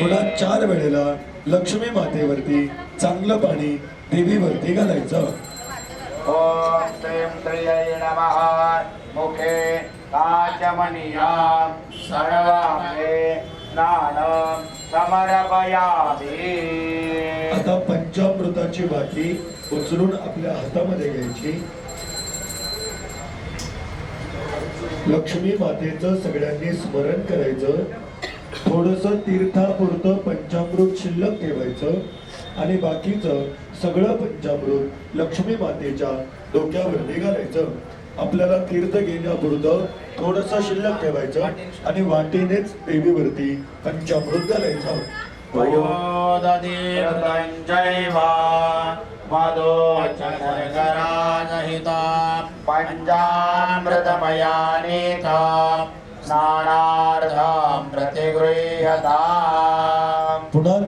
पुन्हा चार वेळेला लक्ष्मी मातेवरती चांगलं पाणी देवीवरती घालायचं. ॐ श्रीं श्रियै नमः. मुखे काचमनीयां. सर्वाङ्गे स्नानं समर्पयामि आता पंचामृताची वाटी उचलून आपल्या हातामध्ये घ्यायची. लक्ष्मी मातेचं सगळ्यांनी स्मरण करायचं. थोडस तीर्थापुरतं पंचामृत शिल्लक ठेवायचं. आणि बाकीचं सगळं पंचामृत लक्ष्मी मातेच्या डोक्यावरती घालायचं आपल्याला तीर्थ घेण्यापुरतं थोडस शिल्लक ठेवायचं आणि वाटेनेच देवीवरती पंचामृत घालायचं. वयोदधीर्तञ्चैव मदो च शर्कराजहिता पञ्चामृतमयानीत स्नानार्थं प्रतिगृह्यताम्